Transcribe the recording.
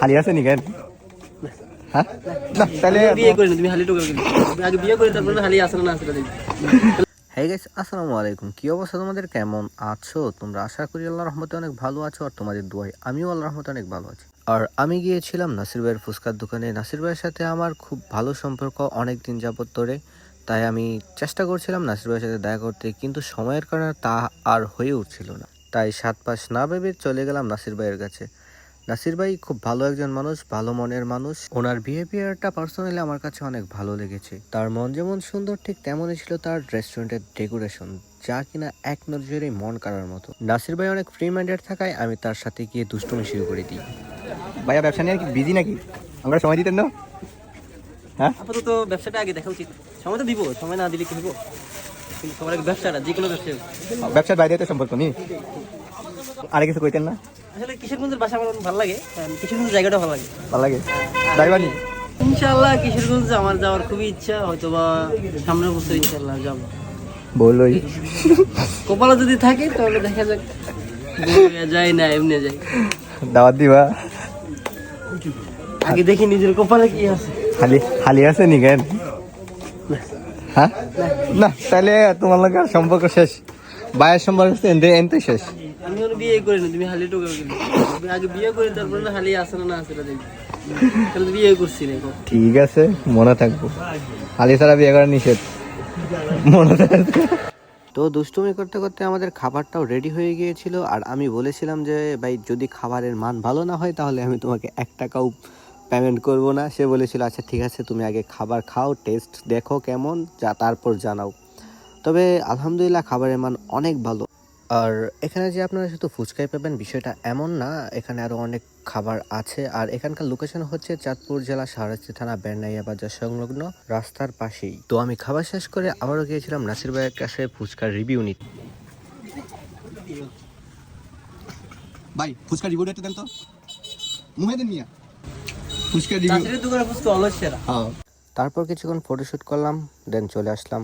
খালি আছে নি কেন? হ্যাঁ? না তাহলে বিয়ে করে তুমি হালি টোকা আগে বিয়ে করে তারপরে হালি আসলে না আসলে হ্যাঁ গাইস আসসালামু আলাইকুম। কি অবস্থা তোমাদের? কেমন আছো? তোমরা আশা করি আল্লাহ রহমতে অনেক ভালো আছো আর তোমাদের দোয়াই আমিও আল্লাহ রহমতে অনেক ভালো আছি। আর আমি গিয়েছিলাম নাসির ভাইয়ের ফুচকার দোকানে। নাসির ভাইয়ের সাথে আমার খুব ভালো সম্পর্ক অনেক দিন যাবত ধরে। তাই আমি চেষ্টা করছিলাম নাসির ভাইয়ের সাথে দেখা করতে কিন্তু সময়ের কারণে তা আর হয়ে উঠছিল না। তাই সাত পাশ না ভেবে চলে গেলাম নাসির ভাইয়ের কাছে। নাসির ভাই খুব ভালো একজন মানুষ ভালো মনের মানুষ। ওনার বিহেভিয়ারটা পার্সোনালি আমার কাছে অনেক ভালো লেগেছে। তার মন যেমন সুন্দর ঠিক তেমনই ছিল তার রেস্টুরেন্টের ডেকোরেশন যা কিনা এক নজরে মন কাড়ার মতো। নাসির ভাই অনেক ফ্রি মাইন্ডেড থাকায় আমি তার সাথে গিয়ে দুষ্টুমি শুরু করে দিই। ভাইয়া ব্যবসা নিয়ে কি বিজি নাকি? আমরা সময় দিতেন না? হ্যাঁ? আপাতত ব্যবসাটা আগে দেখা উচিত। সময় তো দিব সময় না দিলে কি হব? কিন্তু সবার আগে ব্যবসাটা যে কোনো ব্যবসা। ব্যবসার বাইরে তো সম্পর্ক নেই। আরে কিছু কইতেন না? আসলে কিশোরগঞ্জের বাসা আমার ভালো লাগে কারণ কিশোরগঞ্জের জায়গাটা ভালো লাগে। ভালো লাগে? যাইবানি ইনশাআল্লাহ কিশোরগঞ্জ আমার যাওয়ার খুবই ইচ্ছা হয়তো বা সামনের বছর ইনশাআল্লাহ যাব। বলই। কপালে যদি থাকে তাহলে দেখা যাক। যায় না এমনি যায় দাওয়াত দিবা? আগে দেখি নিজের কপালে কি আছে। খালি খালি আছে নি কেন? হ্যাঁ? না তাহলে তোমার আর সম্পর্ক শেষ। ভাইয়ের সম্পর্ক এনতে শেষ। আমি ওর বিয়ে করি না তুমি হালি টোকা কিনে তুমি আগে বিয়ে করে তারপরে না হালি আসে না না আসে না দেখি তাহলে বিয়ে করছি রে ঠিক আছে মনে থাকব। খালি ছাড়া বিয়ে করা নিষেধ। মনে থাকবে। তো দুষ্টুমি করতে করতে আমাদের খাবারটাও রেডি হয়ে গিয়েছিল আর আমি বলেছিলাম যে ভাই যদি খাবারের মান ভালো না হয় তাহলে আমি তোমাকে এক টাকাও পেমেন্ট করব না। সে বলেছিল আচ্ছা ঠিক আছে তুমি আগে খাবার খাও টেস্ট দেখো কেমন যা তারপর জানাও। তবে আলহামদুলিল্লাহ খাবারের মান অনেক ভালো। আর এখানে যে আপনারা শুধু ফুচকাই পাবেন বিষয়টা এমন না এখানে আরও অনেক খাবার আছে। আর এখানকার লোকেশন হচ্ছে চাঁদপুর জেলা সারাস্তি থানা বেরনাইয়া বাজার সংলগ্ন রাস্তার পাশেই। তো আমি খাবার শেষ করে আবারও গিয়েছিলাম নাসির ভাইয়ের কাছে ফুচকার রিভিউ নিতে। ভাই ফুচকা রিভিউ একটু দেন তো। মুহে দেন মিয়া। ফুচকা রিভিউ হ্যাঁ। তারপর কিছুক্ষণ ফটোশ্যুট করলাম দেন চলে আসলাম।